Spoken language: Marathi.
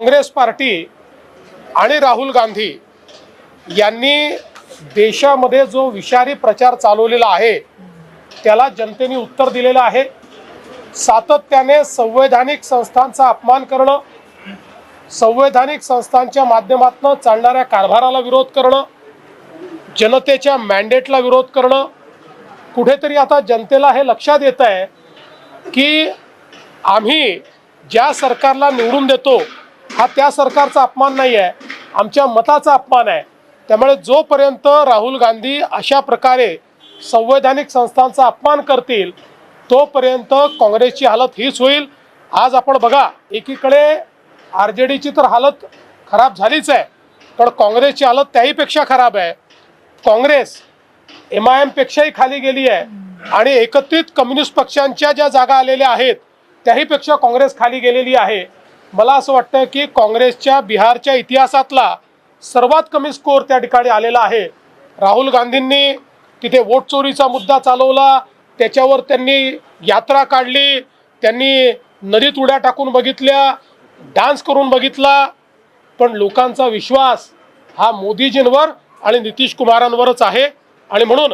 काँग्रेस पार्टी आणि राहुल गांधी यांनी देशामध्ये जो विषारी प्रचार चालवलेला आहे त्याला जनतेने उत्तर दिलेलं आहे. सातत्याने संवैधानिक संस्थांचा अपमान करणं संवैधानिक संस्थांच्या माध्यमातून चालणाऱ्या कारभाराला विरोध करणं जनतेच्या मॅन्डेटला विरोध करणं कुठेतरी आता जनतेला हे लक्षात येत आहे की आम्ही ज्या सरकारला निवडून देतो हा त्या सरकारचा अपमान नाही आहे आमच्या मताचा अपमान आहे. त्यामुळे जोपर्यंत राहुल गांधी अशा प्रकारे संवैधानिक संस्थांचा अपमान करतील तोपर्यंत काँग्रेसची हालत हीच होईल. आज आपण बघा एकीकडे आर जे डीची तर हालत खराब झालीच आहे पण काँग्रेसची हालत त्याहीपेक्षा खराब आहे. काँग्रेस एम आय एमपेक्षाही खाली गेली आहे आणि एकत्रित कम्युनिस्ट पक्षांच्या ज्या जागा आलेल्या आहेत त्याहीपेक्षा काँग्रेस खाली गेलेली आहे. मला असं वाटतं की काँग्रेसच्या बिहारच्या इतिहासातला सर्वात कमी स्कोअर त्या ठिकाणी आलेला आहे. राहुल गांधींनी तिथे वोट चोरीचा मुद्दा चालवला त्याच्यावर त्यांनी यात्रा काढली त्यांनी नदीत उड्या टाकून बघितल्या डान्स करून बघितला पण लोकांचा विश्वास हा मोदीजींवर आणि नितीश कुमारांवरच आहे. आणि म्हणून